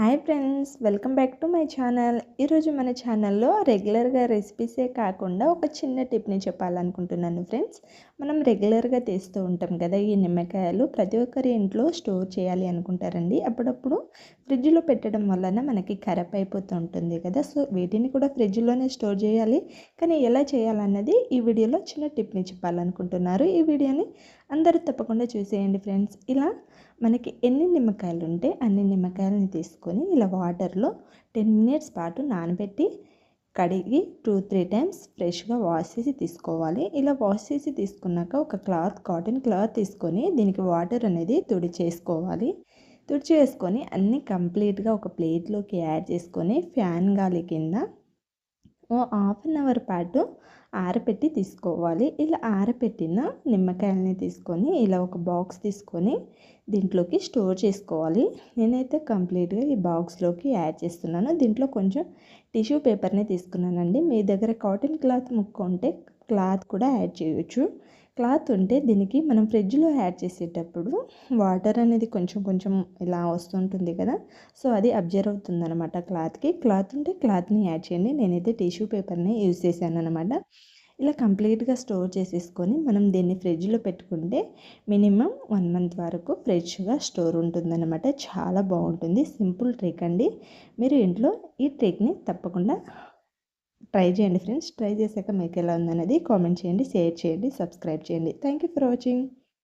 Hi friends welcome back to my channel. ఈరోజు మన ఛానల్లో రెగ్యులర్గా రెసిపీసే కాకుండా ఒక చిన్న టిప్ని చెప్పాలనుకుంటున్నాను ఫ్రెండ్స్. మనం రెగ్యులర్గా తీస్తూ ఉంటాం కదా ఈ నిమ్మకాయలు ప్రతి ఒక్కరి ఇంట్లో స్టోర్ చేయాలి అనుకుంటారండి. అప్పుడప్పుడు ఫ్రిడ్జ్లో పెట్టడం వలన మనకి ఖరాబ్ అయిపోతూ ఉంటుంది కదా. సో వీటిని కూడా ఫ్రిడ్జ్లోనే స్టోర్ చేయాలి. కానీ ఎలా చేయాలన్నది ఈ వీడియోలో చిన్న టిప్ని చెప్పాలనుకుంటున్నారు. ఈ వీడియోని అందరూ తప్పకుండా చూసేయండి ఫ్రెండ్స్. ఇలా మనకి ఎన్ని నిమ్మకాయలు ఉంటే అన్ని నిమ్మకాయలని తీసుకొని ఇలా వాటర్లో టెన్ మినిట్స్ పాటు నానబెట్టి కడిగి టూ త్రీ టైమ్స్ ఫ్రెష్గా వాష్ చేసి తీసుకోవాలి. ఇలా వాష్ చేసి తీసుకున్నాక ఒక క్లాత్ కాటన్ క్లాత్ తీసుకొని దీనికి వాటర్ అనేది తుడి చేసుకోవాలి. తుడిచి వేసుకొని అన్నీ కంప్లీట్గా ఒక ప్లేట్లోకి యాడ్ చేసుకొని ఫ్యాన్ గాలి కింద ఓ హాఫ్ అన్ అవర్ పాటు ఆరపెట్టి తీసుకోవాలి. ఇలా ఆరపెట్టిన నిమ్మకాయలని తీసుకొని ఇలా ఒక బాక్స్ తీసుకొని దీంట్లోకి స్టోర్ చేసుకోవాలి. నేనైతే కంప్లీట్గా ఈ బాక్స్లోకి యాడ్ చేస్తున్నాను. దీంట్లో కొంచెం టిష్యూ పేపర్ని తీసుకున్నానండి. మీ దగ్గర కాటన్ క్లాత్ ముక్క ఉంటే క్లాత్ కూడా యాడ్ చేయొచ్చు. క్లాత్ ఉంటే దీనికి మనం ఫ్రిడ్జ్లో యాడ్ చేసేటప్పుడు వాటర్ అనేది కొంచెం కొంచెం ఇలా వస్తుంటుంది కదా. సో అది అబ్జర్వ్ అవుతుంది అనమాట క్లాత్కి. క్లాత్ ఉంటే క్లాత్ని యాడ్ చేయండి. నేనైతే టిష్యూ పేపర్ని యూజ్ చేశాను అనమాట ఇలా కంప్లీట్గా స్టోర్ చేసేసుకొని మనం దీన్ని ఫ్రిడ్జ్లో పెట్టుకుంటే మినిమం వన్ మంత్ వరకు ఫ్రెష్గా స్టోర్ ఉంటుందన్నమాట. చాలా బాగుంటుంది. సింపుల్ ట్రిక్ అండి. మీరు ఇంట్లో ఈ ట్రిక్ని తప్పకుండా ట్రై చేయండి ఫ్రెండ్స్. ట్రై చేశాక మీకు ఎలా ఉందనేది కామెంట్ చేయండి షేర్ చేయండి సబ్స్క్రైబ్ చేయండి. Thank you for watching